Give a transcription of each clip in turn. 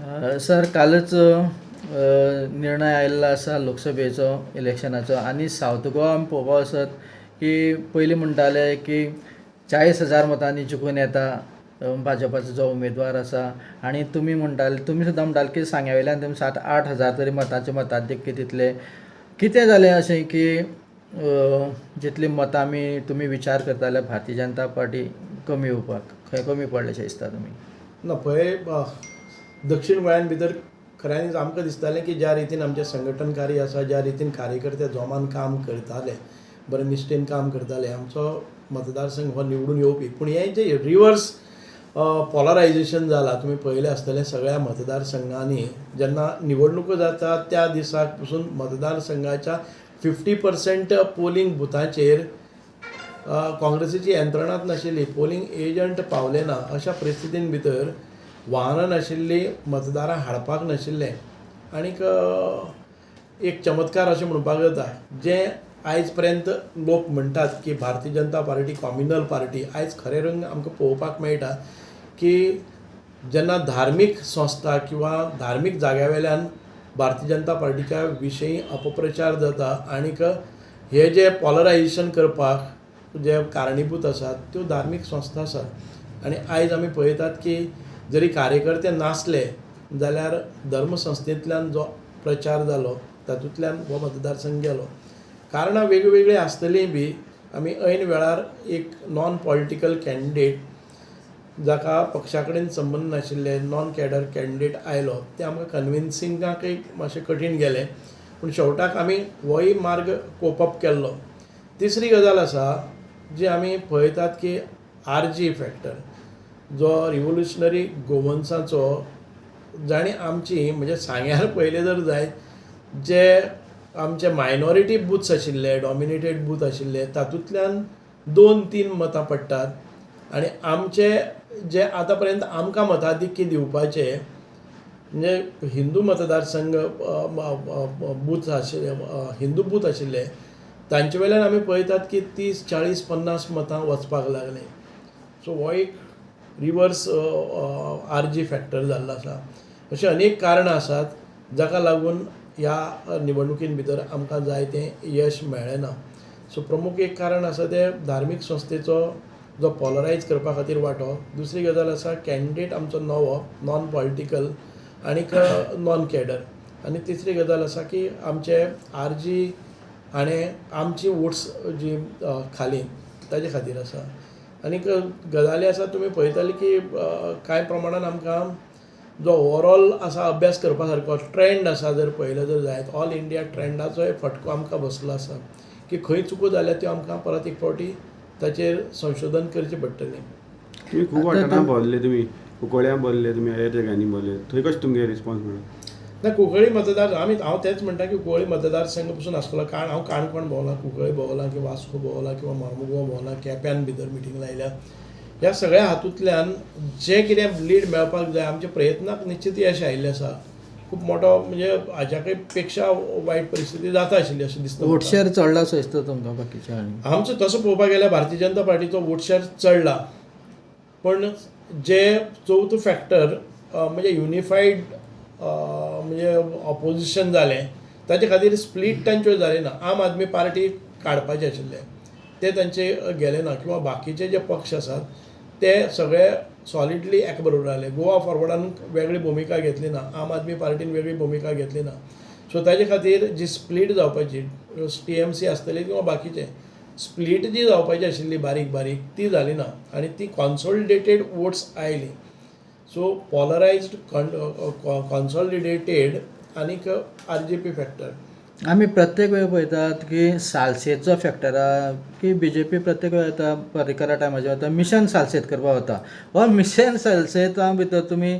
Sir कालच निर्णय आयिल्लो आसा लोकसभेचो इलेक्शनाचो आनी सावथ गोवा आमी पळोवपा वचत की पयलीं म्हणटाले की चाळीस हजार मतांनी जिखून येता भाजपाचो जो उमेदवार आसा आनी तुमी म्हणटाले तुमी सुद्दां म्हणटाले की सांग्या वयल्यान तुमी सात आठ हजार तरी मतांचे मताधिक्य दितले कितें जालें अशें की जितली मतां आमी तुमी विचार करताले भारतीय जनता पार्टी कमी येवपाक खंय कमी पडलेशें दिसता तुमी ना पळय दक्षिण गोंयान भितर खऱ्यांनीच आमकां दिसतालें की ज्या रितीन आमचे संघटनकारी आसा ज्या रितीन कार्यकर्ते जोमान काम करताले बरे निश्ठेन काम करताले आमचो मतदारसंघ हो निवडून येवपी. पूण हें जें रिवर्स पॉलरायझेशन जालां तुमी पळयलें आसतलें सगळ्या मतदारसंघांनी जेन्ना निवडणुको जाता त्या दिसाक पसून मतदारसंघाच्या फिफ्टी पर्सेंट पोलिंग बुथाचेर काँग्रेसीची यंत्रणाच नाशिल्ली पोलिंग एजंट पावले ना अशा परिस्थितीन भितर वाहनां नाशिल्लीं मतदारां हाडपाक नाशिल्ले आनीक एक चमत्कार अशें म्हणपाक जाता जें आयज पर्यंत लोक म्हणटात की Bharatiya Janata party communal party आयज खरें रंग आमकां पळोवपाक मेळटा की जेन्ना धार्मीक संस्था किंवा धार्मीक जाग्या वेल्यान भारतीय जनता पार्टीच्या विशयी अपप्रचार जाता आनीक हे जे पॉलरायझेशन करपाक जे कारणीभूत आसात त्यो धार्मीक संस्था आसात. आनी आयज आमी पळयतात की जरी कार्यकर्ते नासले जाल्यार धर्मसंस्थेंतल्यान जो प्रचार जालो तातूंतल्यान हो मतदारसंघ गेलो. कारणां वेगवेगळी आसतलीं बी आमी ऐन वेळार एक नॉन पॉलिटिकल कॅन्डिडेट जाका पक्षा कडेन संबंद नाशिल्ले नॉन कॅडर कॅन्डिडेट आयलो ते आमकां कन्विन्सिंगाकय मातशें कठीण गेलें. पूण शेवटाक आमी होय मार्ग कोपअप केल्लो. तिसरी गजाल आसा जी आमी पळयतात की आर जी फॅक्टर जो रिव्होल्युशनरी गोवन्साचो जाणी आमची म्हणजे सांग्यार पयलें जर जायत जे आमचे मायनॉरिटी बुथ्स आशिल्ले डॉमिनेटेड बूथ आशिल्ले तातूंतल्यान दोन तीन मतां पडटात. आनी आमचे जे आतां पर्यंत आमकां मताधिक्य दिवपाचे म्हणजे हिंदू मतदारसंघ बूथ आशिल्ले हिंदू बूथ आशिल्ले तांचे वयल्यान आमी पळयतात की तीस चाळीस पन्नास मतां वचपाक लागले. सो हो एक रिवर्स आर जी फॅक्टर जाल्लो आसा अशीं अनेक कारणां आसात जाका लागून ह्या निवडणुकीन भितर आमकां जाय तें यश मेळ्ळें ना सो प्रमुख एक कारण आसा तें धार्मीक संस्थेचो जो पॉलरायज करपा खातीर वांटो दुसरी गजाल आसा कॅन्डिडेट आमचो नवो नॉन पॉलिटिकल आनीक नॉन कॅडर आनी तिसरी गजाल आसा की आमचे आर जी आनी आमची वोट्स जी खाली ताजे खातीर आसा आनीक गजाली आसा तुमी पळयतले की कांय प्रमाणान आमकां जो ओवरऑल आसा अभ्यास करपा सारको ट्रेंड आसा जर पळयलो जर जायत ऑल इंडिया ट्रेंडाचोय फटको आमकां बसलो आसा की खंय चुको जाल्या त्यो आमकां परत एक फावटी ताचेर संशोधन करचें पडटलें. तुमी खूब वाठारांत भरले तुमी कुंकळ्या भरले तुमी हेर जाग्यांनी भरले थंय कशें तुमगे रिस्पॉन्स मेळ्ळो? ना कुंकळी मतदार आमी हांव तेंच म्हणटा की कुंकळी मतदारसंघ पसून आसतलो काण हांव काणकोण भोंवला कुंकळी भोंवला किंवा वास्को भोंवला किंवा मार्मुगो भोंवला केप्यान भितर मिटींग लायल्या ह्या सगळ्या हातूंतल्यान जें कितें लीड मेळपाक जाय आमच्या प्रयत्नाक निश्चित यश आयिल्लें आसा. खूब मोठो म्हणजे हाज्याकयपेक्षा वायट परिस्थिती जाता आशिल्ली अशें दिसता. वोट शेअर चडला सो दिसता तुमकां बाकीच्या आमचो तसो पळोवपाक गेल्यार भारतीय जनता पार्टीचो वोट शेअर चडला पण जे चवथो फॅक्टर म्हणजे युनिफायड म्हणजे ऑपोजिशन जालें ताचे खातीर स्प्लीट तांच्यो जाली ना. आम आदमी पार्टी काडपाचे आशिल्ले. ते तांचे गेले ना. किंवा बाकीचे जे पक्ष आसात ते सगळे सॉलिडली एका बरोबर आले. गोवा फॉरवर्डान वेगळी भुमिका घेतली ना. आम आदमी पार्टीन वेगळी भुमिका घेतली ना. सो ताचे खातीर जी स्प्लीट जावपाची टी एम सी आसतली किंवा बाकीचे स्प्लीट जी जावपाची आशिल्ली बारीक बारीक ती जाली ना. आनी ती कॉन्सोलिडेटेड वोट्स आयली. सो पॉलरायज्ड कॉन्सॉलिडेटेड आनीक आर जे पी फॅक्टर आमी प्रत्येक वेळ पळयतात की सालसेतचो फॅक्टर की बी जे पी प्रत्येक वेळ येता पर्रीकरा टायमाचेर वता मिशन सालसेत करपाक वता हो मिशन सालसेता भितर तुमी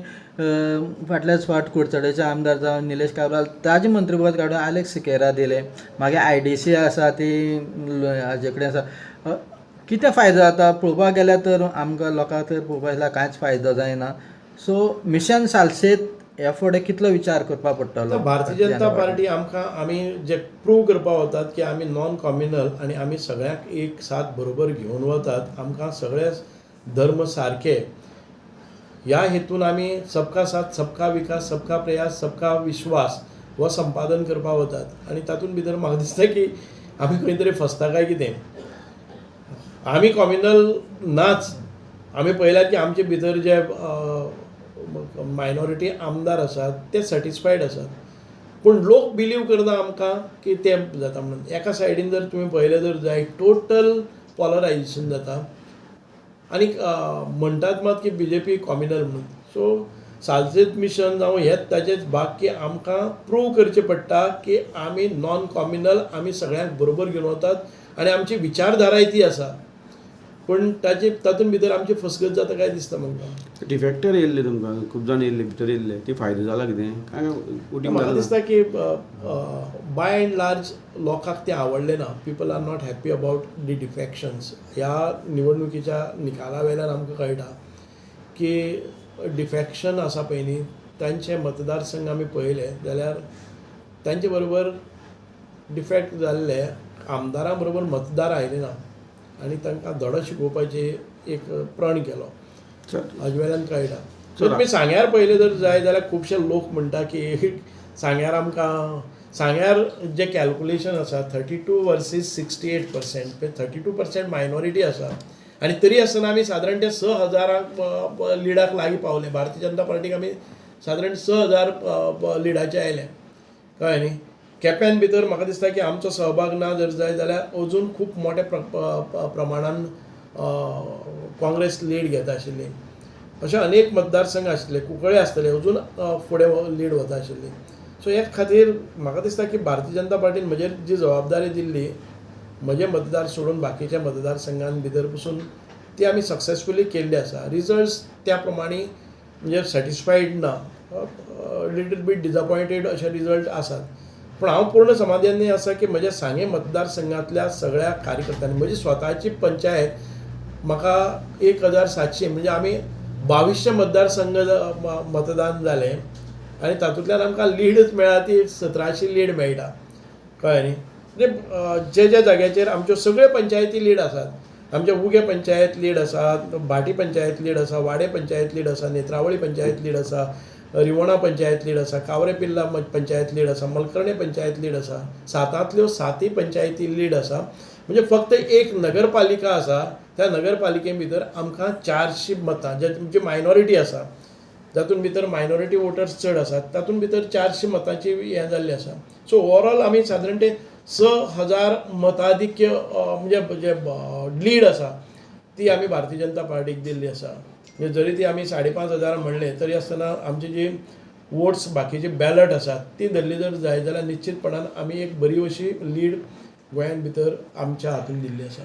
फाटल्याच फाट कुडचडेचे आमदार जावन निलेश काब्राल ताजे मंत्रीपद काडून आलेक्स सिकेरा दिले. मागीर आय डी सी आसा ती हाजे कडेन आसा कितें फायदो जाता पळोवपाक गेल्यार तर आमकां लोकांक तर पळोवपाक गेल्यार कांयच फायदो जायना सो मिशन सालसेत ह्या फुडें कितलो विचार करपाक पडटलो? भारतीय जनता पार्टी आमकां आमी जे प्रूव करपाक वतात की आमी नॉन कॉम्युनल आनी आमी सगळ्यांक एक साथ बरोबर घेवन वतात आमकां सगळे धर्म सारके ह्या हेतून आमी सबका साथ सबका विकास सबका प्रयास सबका विश्वास हो संपादन करपाक वतात. आनी तातूंत भितर म्हाका दिसता की आमी खंय तरी फसता काय कितें? आमी कॉम्युनल नाच. आमी पळयल्यात की आमचे भितर जे मायनॉरिटी आमदार आसात ते सॅटिस्फायड आसात पूण लोक बिलीव करता आमकां की ते जाता म्हणून. एका सायडीन जर तुमी पळयलें जर जाय टोटल पॉलरायझेशन जाता. आनीक म्हणटात मात की बी जे पी कॉम्युनल म्हणून. सो सालसेत मिशन जावं हेच ताचेच भाग की आमकां प्रूव करचें पडटा की आमी नॉन कॉम्युनल आमी सगळ्यांक बरोबर घेवन वतात. आनी आमची विचारधाराय ती आसा. पूण ताचे तातूंत भितर आमची फसगत जाता काय दिसता म्हाका डिफेक्टर येयल्ले तुमकां. खूब जाण येयल्ले भितर येयल्ले ती फायदो जाला कितें काय म्हाका दिसता की बाय अँड लार्ज लोकांक ते आवडले ना. People are not happy about the defections ह्या निवडणुकीच्या निकाला वयल्यान आमकां कळटा की डिफेक्शन आसा पळय न्ही तांचे मतदारसंघ आमी पळयले जाल्यार तांचे बरोबर डिफेक्ट जाल्ले आमदारां बरोबर मतदार आयले ना. आनी तांकां धडो शिकोवपाचे एक प्रण केलो. वेल्यान कळटा सो तुमी सांग्यार पयलें जर जाय जाल्यार खुबशे लोक म्हणटा की सांग्यार आमकां सांग्यार जे कॅल्कुलेशन आसा thirty two versus sixty eight percent thirty two percent minority आसा. आनी तरी आसतना आमी सादारण ते स हजारांक लिडाक लागीं पावले. भारतीय जनता पार्टीक आमी सादारण स हजार लिडाचे आयले. कळ्ळें न्ही? केप्यान भितर म्हाका दिसता की आमचो सहभाग ना जर जाय जाल्यार अजून खूब मोठ्या प्र प्रमाणान काँग्रेस लीड घेता आशिल्ली अशे अनेक मतदारसंघ आशिल्ले कुंकळे आसतले अजून फुडें लीड वता आशिल्ली सो हे खातीर म्हाका दिसता की भारतीय जनता पार्टीन म्हजेर जी जबाबदारी दिल्ली म्हजे मतदार सोडून बाकीच्या मतदारसंघान भितर पसून ती आमी सक्सेसफुली केल्ली आसा. रिजल्ट्स त्या प्रमाणे म्हणजे सॅटिस्फायड ना. लिटल बीट डिजपॉयंटेड अशे रिजल्ट आसात. पूण हांव पूर्ण समाधानी आसा की म्हज्या सांगे मतदारसंघातल्या सगळ्या कार्यकर्त्यांनी म्हजी स्वताची पंचायत म्हाका एक हजार सातशे म्हणजे आमी बावीसशे मतदारसंघ मतदान जालें आनी तातूंतल्यान आमकां लीडच मेळ्ळा ती सतराशी लीड मेळटा कळ्ळें न्ही? म्हणजे जे जे जाग्याचेर आमच्यो सगळ्यो पंचायती लीड आसात आमचे उगे पंचायत लीड आसा भाटी पंचायत लीड आसा वाडे पंचायत लीड आसा नेत्रावळी पंचायत लीड आसा रिवोणा पंचायत लीड आसा कावरे पिल्ला पंचायत लीड आसा मलकर्णे पंचायत लीड आसा सातांतल्यो सातय पंचायती लीड आसा म्हणजे फक्त एक नगरपालिका आसा त्या नगरपालिके भितर आमकां चारशीं मतां जे तुमची मायनॉरिटी आसा जातून भितर मायनॉरिटी वोटर्स चड आसात तातूंत भितर चारशीं मतांची हें जाल्ली आसा सो ओवरऑल आमी सादारण ते स हजार मताधिक्य म्हणजे जे लीड आसा ती आमी भारतीय जनता पार्टीक दिल्ली आसा म्हणजे जरी ती आमी साडे पांच हजार म्हणले तरी आसतना आमची जी वोट्स बाकीचे बॅलट आसात ती धरली जर जाय जाल्यार निश्चितपणान आमी एक बरी अशी लीड गोंयान भितर आमच्या हातून दिल्ली आसा